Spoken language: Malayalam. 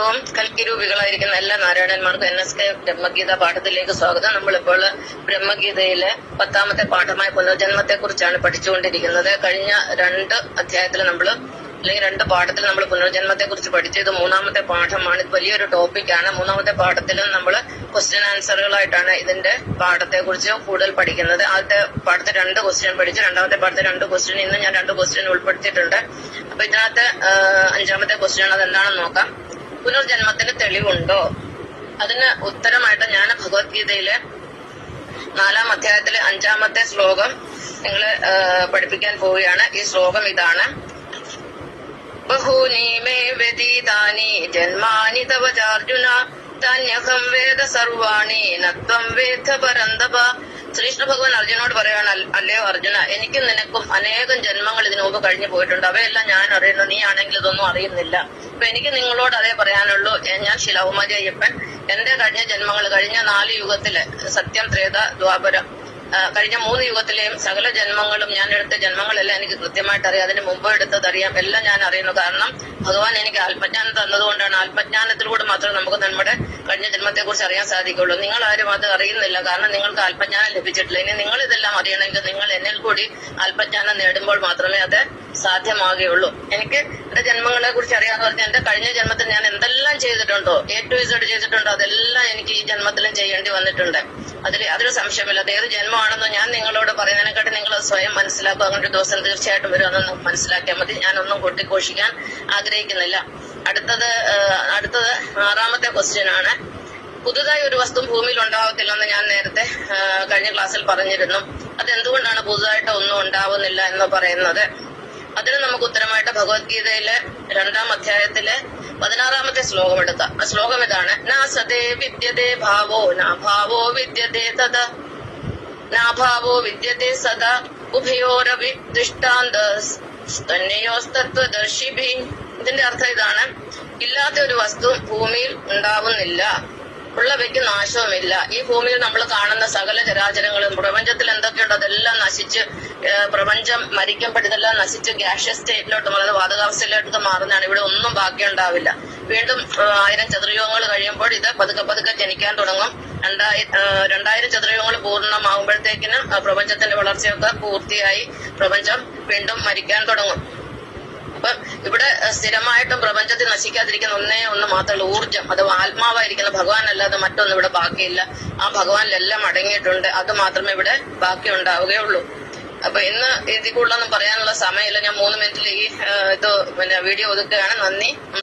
ഓം കൽക്കിരൂപികളായിരിക്കുന്ന എല്ലാ നാരായണന്മാർക്കും എൻ എസ് കെ ബ്രഹ്മഗീത പാഠത്തിലേക്ക് സ്വാഗതം. നമ്മളിപ്പോൾ ബ്രഹ്മഗീതയിലെ പത്താമത്തെ പാഠമായ പുനർജന്മത്തെ കുറിച്ചാണ് പഠിച്ചുകൊണ്ടിരിക്കുന്നത്. കഴിഞ്ഞ രണ്ട് അധ്യായത്തിൽ നമ്മൾ അല്ലെങ്കിൽ രണ്ട് പാഠത്തിൽ നമ്മൾ പുനർജന്മത്തെ കുറിച്ച് പഠിച്ചത് മൂന്നാമത്തെ പാഠമാണ്. ഇത് വലിയൊരു ടോപ്പിക്കാണ്. മൂന്നാമത്തെ പാഠത്തിലും നമ്മൾ ക്വസ്റ്റ്യൻ ആൻസറുകളായിട്ടാണ് ഇതിന്റെ പാഠത്തെ കുറിച്ച് കൂടുതൽ പഠിക്കുന്നത്. ആദ്യത്തെ പാഠത്തെ രണ്ട് ക്വസ്റ്റ്യൻ പഠിച്ചു. രണ്ടാമത്തെ പാഠത്തെ രണ്ട് ക്വസ്റ്റ്യൻ ഇന്ന് ഞാൻ രണ്ട് ക്വസ്റ്റ്യൻ ഉൾപ്പെടുത്തിയിട്ടുണ്ട്. അപ്പൊ ഇതിനകത്ത് അഞ്ചാമത്തെ ക്വസ്റ്റ്യൻ അത് എന്താണെന്ന് നോക്കാം. പുനർജന്മത്തിന് തെളിവുണ്ടോ? അതിന് ഉത്തരമായിട്ട് ഞാൻ ഭഗവത്ഗീതയിലെ നാലാം അധ്യായത്തിലെ അഞ്ചാമത്തെ ശ്ലോകം നിങ്ങളെ പഠിപ്പിക്കാൻ പോവുകയാണ്. ഈ ശ്ലോകം ഇതാണ്. ബഹൂനി നത്വം ശ്രീകൃഷ്ണ ഭഗവാൻ അർജുനോട് പറയാണ് അല്ലയോ അർജുന എനിക്കും നിനക്കും അനേകം ജന്മങ്ങൾ ഇതിനു മുമ്പ് കഴിഞ്ഞു പോയിട്ടുണ്ട്. അവയെല്ലാം ഞാൻ അറിയുന്നു. നീ ആണെങ്കിൽ ഇതൊന്നും അറിയുന്നില്ല. അപ്പൊ എനിക്ക് നിങ്ങളോട് അതേ പറയാനുള്ളൂ. ഞാൻ ശിലകുമാരി അയ്യപ്പൻ. എന്റെ കഴിഞ്ഞ ജന്മങ്ങൾ കഴിഞ്ഞ നാല് യുഗത്തിൽ സത്യം ത്രേത ദ്വാപരം കഴിഞ്ഞ മൂന്ന് യുഗത്തിലെയും സകല ജന്മങ്ങളും ഞാൻ എടുത്ത ജന്മങ്ങളെല്ലാം എനിക്ക് കൃത്യമായിട്ട് അറിയാം. അതിന് മുമ്പ് എടുത്തത് അറിയാം. എല്ലാം ഞാൻ അറിയുന്നു. കാരണം ഭഗവാൻ എനിക്ക് ആത്മജ്ഞാനം തന്നതുകൊണ്ടാണ്. ആത്മജ്ഞാനത്തിലൂടെ മാത്രമേ നമുക്ക് നമ്മുടെ കഴിഞ്ഞ ജന്മത്തെ കുറിച്ച് അറിയാൻ സാധിക്കുള്ളൂ. നിങ്ങൾ ആരും അത് അറിയുന്നില്ല. കാരണം നിങ്ങൾക്ക് ആത്മജ്ഞാനം ലഭിച്ചിട്ടില്ല. ഇനി നിങ്ങൾ ഇതെല്ലാം അറിയണമെങ്കിൽ നിങ്ങൾ എന്നിൽ കൂടി ആത്മജ്ഞാനം നേടുമ്പോൾ മാത്രമേ അത് സാധ്യമാകുകയുള്ളൂ. എനിക്ക് എന്റെ ജന്മങ്ങളെ കുറിച്ച് അറിയാന്ന് പറഞ്ഞാൽ എന്റെ കഴിഞ്ഞ ജന്മത്തിൽ ഞാൻ എന്തെല്ലാം ചെയ്തിട്ടുണ്ടോ എ ടു ഇസഡ് ചെയ്തിട്ടുണ്ടോ അതെല്ലാം എനിക്ക് ഈ ജന്മത്തിലും ചെയ്യേണ്ടി വന്നിട്ടുണ്ട്. അതിൽ അതൊരു സംശയമില്ല അത് ഏത് ജന്മമാണെന്നോ ഞാൻ നിങ്ങളോട് പറയുന്നതിനെക്കാട്ടി നിങ്ങൾ സ്വയം മനസ്സിലാക്കുക. അങ്ങനെ ഒരു ദിവസം തീർച്ചയായിട്ടും വരും അതൊന്ന് മനസ്സിലാക്കിയാൽ മതി. ഞാനൊന്നും കൊട്ടിഘോഷിക്കാൻ ആഗ്രഹിക്കുന്നില്ല. അടുത്തത് അടുത്തത് ആറാമത്തെ ക്വസ്റ്റ്യൻ ആണ്. പുതുതായി ഒരു വസ്തു ഭൂമിയിൽ ഉണ്ടാവത്തില്ലെന്ന് ഞാൻ നേരത്തെ കഴിഞ്ഞ ക്ലാസ്സിൽ പറഞ്ഞിരുന്നു. അത് എന്തുകൊണ്ടാണ് പുതുതായിട്ട് ഒന്നും ഉണ്ടാവുന്നില്ല എന്ന് പറയുന്നത്? അതിന് നമുക്ക് ഉത്തരമായിട്ട് ഭഗവത്ഗീതയിലെ രണ്ടാം അധ്യായത്തിലെ പതിനാറാമത്തെ ശ്ലോകം എടുക്കാം. ആ ശ്ലോകം ഇതാണ്. നാ സതേ വിദ്യതേ ഭാവോ നാ ഭാവോ വിദ്യതേ തഥ നാഭാവോ വിദ്യതേ സദാ. ഉഭയോരവി ദൃഷ്ടാന്ത ഇതിന്റെ അർത്ഥം ഇതാണ്. ഇല്ലാത്ത ഒരു വസ്തു ഭൂമിയിൽ ഉണ്ടാവുന്നില്ല. ഉള്ളവയ്ക്ക് നാശവുമില്ല. ഈ ഭൂമിയിൽ നമ്മൾ കാണുന്ന സകല ചരാചരങ്ങളും പ്രപഞ്ചത്തിൽ എന്തൊക്കെയുണ്ടോ അതെല്ലാം നശിച്ച് പ്രപഞ്ചം മരിക്കപ്പെട്ടതെല്ലാം നശിച്ച് ഗ്യാഷ്യസ് സ്റ്റേറ്റിലോട്ട് അതായത് വാതകാവസ്ഥയിലോട്ട് മാറുന്നതാണ്. ഇവിടെ ഒന്നും ബാക്കിയുണ്ടാവില്ല വീണ്ടും ആയിരം ചതുർയുഗങ്ങൾ കഴിയുമ്പോൾ ഇത് പതുക്കെ പതുക്കെ ജനിക്കാൻ തുടങ്ങും. രണ്ടായി രണ്ടായിരം ചതുർയുഗങ്ങൾ പൂർണമാകുമ്പോഴത്തേക്കിന് പ്രപഞ്ചത്തിന്റെ വളർച്ചയൊക്കെ പൂർത്തിയായി പ്രപഞ്ചം വീണ്ടും മരിക്കാൻ തുടങ്ങും. അപ്പം ഇവിടെ സ്ഥിരമായിട്ടും പ്രപഞ്ചത്തിൽ നശിക്കാതിരിക്കുന്ന ഒന്നേ ഒന്ന് മാത്രമുള്ള ഊർജം അഥവാ ആത്മാവായിരിക്കുന്ന ഭഗവാൻ അല്ലാതെ മറ്റൊന്നും ഇവിടെ ബാക്കിയില്ല. ആ ഭഗവാനിലെല്ലാം അടങ്ങിയിട്ടുണ്ട്. അത് മാത്രമേ ഇവിടെ ബാക്കി ഉണ്ടാവുകയുള്ളൂ. അപ്പൊ ഇന്ന് ഇതിൽ കൂടുതലൊന്നും പറയാനുള്ള സമയമില്ല. ഞാൻ മൂന്ന് മിനിറ്റിൽ ഈ ഇത് പിന്നെ വീഡിയോ ഒതുക്കുകയാണ്. നന്ദി.